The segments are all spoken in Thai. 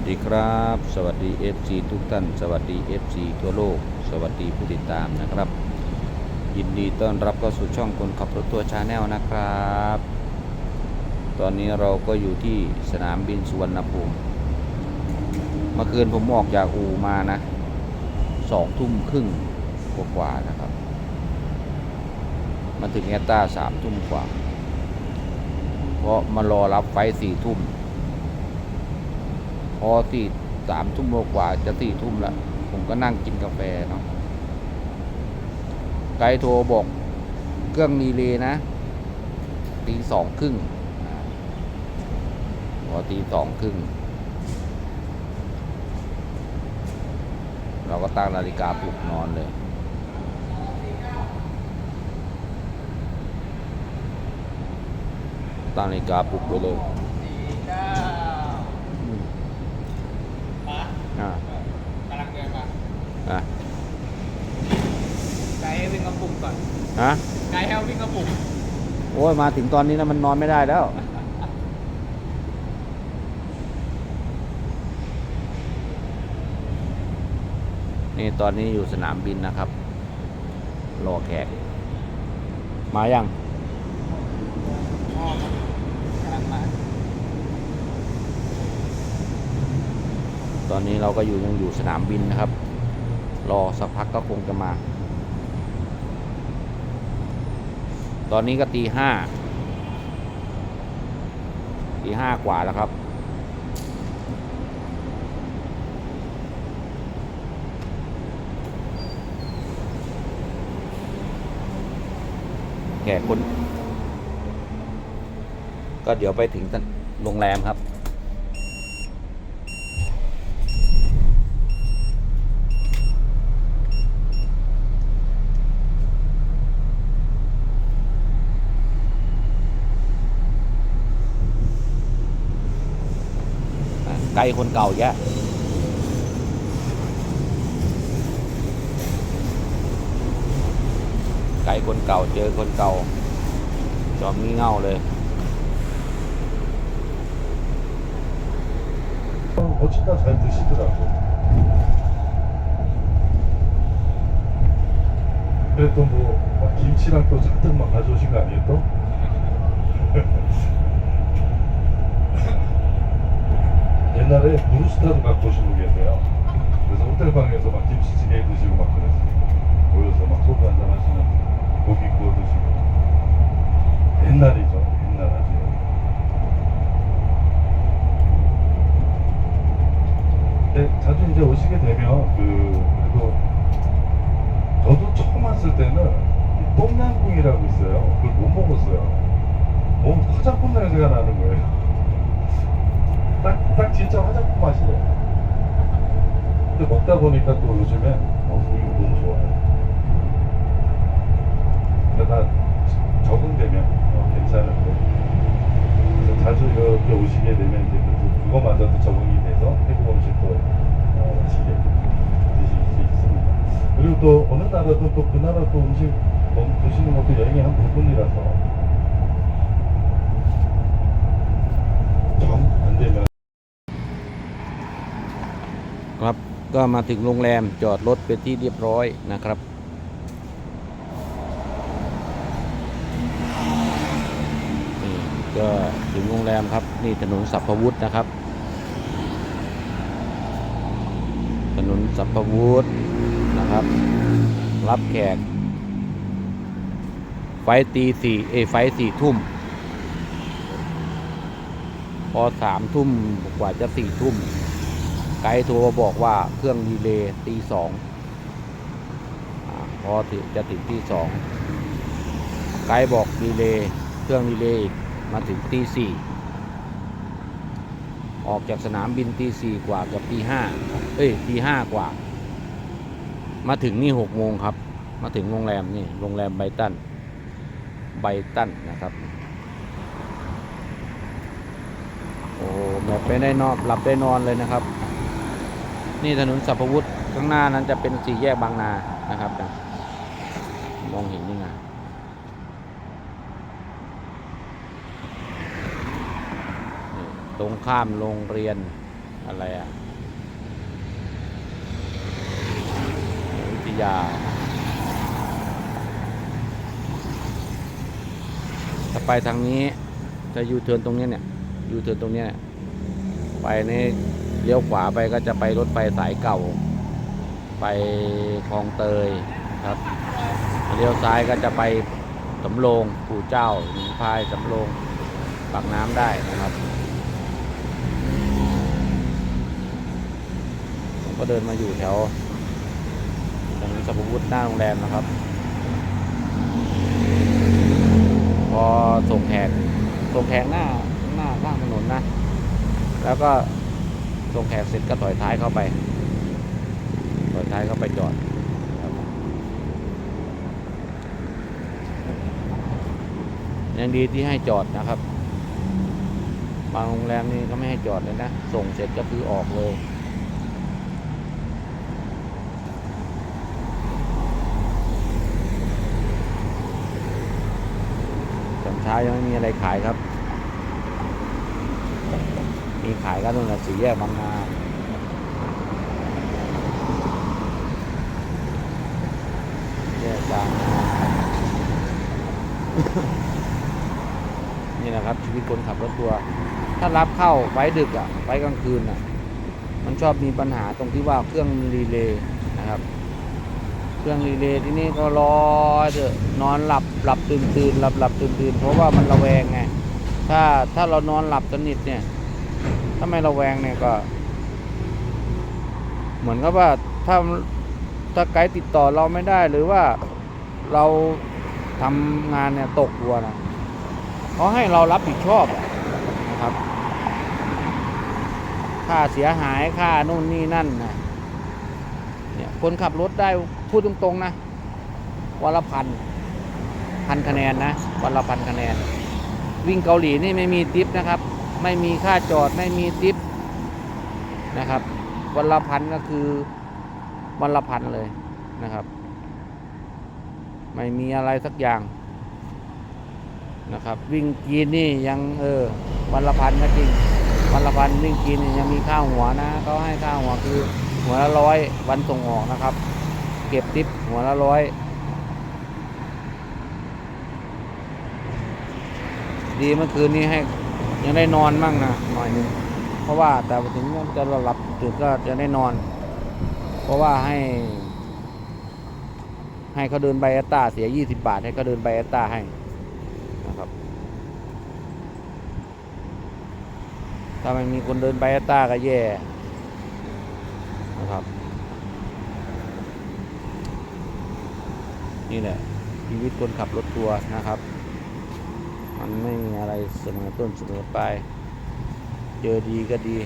วัสดีครับ สวัสดี FC ทุกท่าน สวัสดี FC ทั่วโลก สวัสดีผู้ติดตามนะครับ ยินดีต้อนรับเข้าสู่ช่องคนขับรถตัวชาแนลนะครับ ตอนนี้เราก็อยู่ที่สนามบินสุวรรณภูมิ เมื่อคืนผมออกจากอูมานะสองทุ่มครึ่งกว่าๆนะครับ มาถึงแอตตาสามทุ่มกว่า เพราะมารอรับไฟสี่ทุ่ม พอสี่สามทุ่มกว่าจะสี่ทุ่มละผมก็นั่งกินกาแฟเนาะไกด์โทรบอกเครื่องดีเลย์นะตีสองครึ่งพอตีสองครึ่งเราก็ตั้งนาฬิกาปลุกนอนเลยตั้งนาฬิกาปลุกไปเลยอืม ปะ อ่ากำลังเดินมา อะ ไกด์ให้วิ่งกระปุกก่อน ฮะไกด์ให้วิ่งกระปุกโอ้ยมาถึงตอนนี้นะมันนอนไม่ได้แล้ว นี่ตอนนี้อยู่สนามบินนะครับ รอแขก มายังพ่อมันกำลังมาตอนนี้เราก็อยู่ยังอยู่สนามบินนะครับ รอสักพักก็คงจะมา ตอนนี้ก็ตีห้าตีห้ากว่าแล้วครับ แขกคน ก็เดี๋ยวไปถึงโรงแรมครับ ไกลคนเก่าแยะไกลคนเก่าเจอคนเก่า จอมงี่เง่าเลย 어찌나 잘 드시더라고. 그래 또뭐 김치랑 또 잔뜩 막 가져오신 거 아니에요 또? 브루스타도 갖고 오신 분 계세요. 그래서 호텔 방에서 막 김치찌개 드시고 막 그랬어요. 모여서 막 소주 한잔 하시는 고기 구워 드시고. 옛날이죠. 옛날 아주. 네, 자주 이제 오시게 되면 그 그리고 저도 처음 왔을 때는 이 똠양꿍이라고 있어요. 그걸 못 먹었어요. 뭐 화장품 냄새가 나는 거예요. 딱, 딱 진짜 화장품 맛이에요. 근데 먹다 보니까 또 요즘에 어, 이거 너무 좋아요. 다 적응되면 어, 괜찮은데 그래서 자주 이렇게 오시게 되면 이제 그- 그거마저도 적응이 돼서 태국 음식도 어, 맛있게 드실 수 있습니다. 그리고 또 어느 나라도 또 그 나라 또 음식 먹- 드시는 것도 여행의 한 부분이라서 ครับก็มาถึงโรงแรมจอดรถเป็นที่เรียบร้อยนะครับ นี่ก็ถึงโรงแรมครับ นี่ถนนสัพพวุฒินะครับ ถนนสัพพวุฒินะครับ รับแขก ไฟตีสี่เอไฟสี่ทุ่ม พอสามทุ่มกว่าจะสี่ทุ่ม ไกด์โทรมาบอกว่าเครื่องดีเลย์ตีสองพอจะถึงตีสองไกด์บอกดีเลย์เครื่องดีเลย์อีกมาถึงตีสี่ออกจากสนามบินตีสี่กว่ากับตีห้าเอ้ยตีห้ากว่า มาถึงนี่หกโมงครับ มาถึงโรงแรมนี่โรงแรมไบตันไบตันนะครับ โอ้แบบไปได้นอนหลับได้นอนเลยนะครับ นี่ถนนสัพพวุฒิข้างหน้านั้นจะเป็นสี่แยกบางนานะครับมองเห็นยังไงตรงข้ามโรงเรียนอะไรอะวิทยาถ้าไปทางนี้จะยูเทิร์นตรงนี้เนี่ยยูเทิร์นตรงนี้ไปใน เลี้ยวขวาไปก็จะไปรถไฟสายเก่า ไปคลองเตยครับเลี้ยวซ้ายก็จะไปสำโรงปู่เจ้าหนิงพายสำโรงปากน้ำได้นะครับผมก็เดินมาอยู่แถวถนนสัพพุทธหน้าโรงแรมนะครับ พอส่งแขกส่งแขกหน้าหน้าข้างถนนนะ แล้วก็ ส่งแขกเสร็จก็ถอยท้ายเข้าไป ถอยท้ายเข้าไปจอดยังดีที่ให้จอดนะครับ บางโรงแรมนี่ก็ไม่ให้จอดเลยนะ ส่งเสร็จก็คือออกเลยตอนเช้ายังไม่มีอะไรขายครับ มีขายก็ตรงสี่แยกบางนาแยกบางนานี่นะครับ ชีวิตคนขับรถทัวร์ถ้ารับเข้าไฟดึกอะไฟกลางคืนอะ มันชอบมีปัญหาตรงที่ว่าเครื่องรีเลย์นะครับ เครื่องรีเลย์ที่นี่ก็รอเถอะนอนหลับหลับตื่นตื่นหลับหลับตื่นตื่นเพราะว่ามันระแวงไงถ้าถ้าเรานอนหลับสนิทเนี่ย ถ้าไม่ระแวงเนี่ยก็ เหมือนกับว่าถ้าถ้าไกด์ติดต่อเราไม่ได้หรือว่าเราทำงานเนี่ยตกตัวนะเขาให้เรารับผิดชอบนะครับ ค่าเสียหายค่านู่นนี่นั่นนะเนี่ยคนขับรถได้พูดตรงๆนะวันละพันพันคะแนนนะวันละพันคะแนน วิ่งเกาหลีนี่ไม่มีทิปนะครับ ไม่มีค่าจอดไม่มีทิปนะครับ วันละพันก็คือวันละพันเลยนะครับ ไม่มีอะไรสักอย่างนะครับ วิ่งกีนนี่ยังเออวันละพันก็จริง วันละพันวิ่งกีนยังมีค่าหัวนะเขาให้ค่าหัวคือหัวละร้อยวันส่งออกนะครับ เก็บทิปหัวละร้อยดีเมื่อคืนนี้ให้ ยังได้นอนมั่งนะหน่อยนึงเพราะว่าแต่ถึงจะหลับตื่นก็จะได้นอน เพราะว่าให้ ให้เขาเดินใบอตตาเสีย 20 บาท ให้เขาเดินใบอตตาให้นะครับถ้าไม่มีคนเดินใบอตตาก็แย่นะครับ นี่แหละชีวิตคนขับรถทัวร์นะครับ มันไม่มีอะไรเสมอต้นเสมอปลายเจอดีก็ดี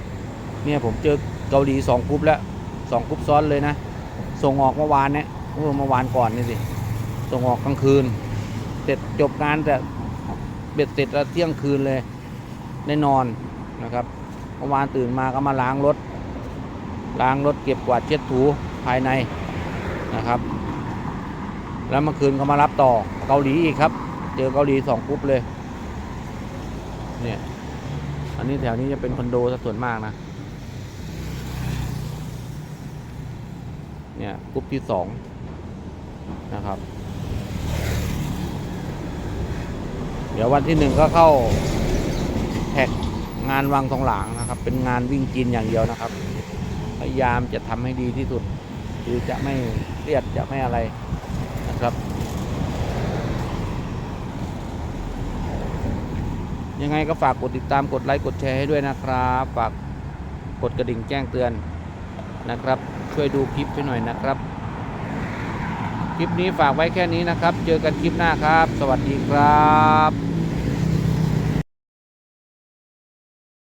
เนี่ยผมเจอเกาหลีสองกรุ๊ปแล้วสองกรุ๊ปซ้อนเลยนะ ส่งออกเมื่อวานเนี่ยเมื่อวานก่อนนี่สิ ส่งออกกลางคืน เสร็จจบงานแต่เบ็ดเสร็จแล้วเที่ยงคืนเลยได้นอนนะครับเมื่อวานตื่นมาก็มาล้างรถ ล้างรถเก็บกวาดเช็ดถูภายในนะครับ แล้วเมื่อคืนก็มารับต่อเกาหลีอีกครับ เจอเกาหลีสองกรุ๊ปเลย เนี่ย อันนี้แถวนี้จะเป็นคอนโดซะส่วนมากนะ เนี่ยกรุ๊ปที่สองนะครับ เดี๋ยววันที่หนึ่งก็เข้าแท็กงานวังทองหลางนะครับ เป็นงานวิ่งกินอย่างเดียวนะครับ พยายามจะทำให้ดีที่สุด คือจะไม่เครียดจะไม่อะไรนะครับ ยังไงก็ฝากกดติดตามกดไลค์กดแชร์ให้ด้วยนะครับ ฝากกดกระดิ่งแจ้งเตือนนะครับ ช่วยดูคลิปให้หน่อยนะครับ คลิปนี้ฝากไว้แค่นี้นะครับ เจอกันคลิปหน้าครับ สวัสดีครับ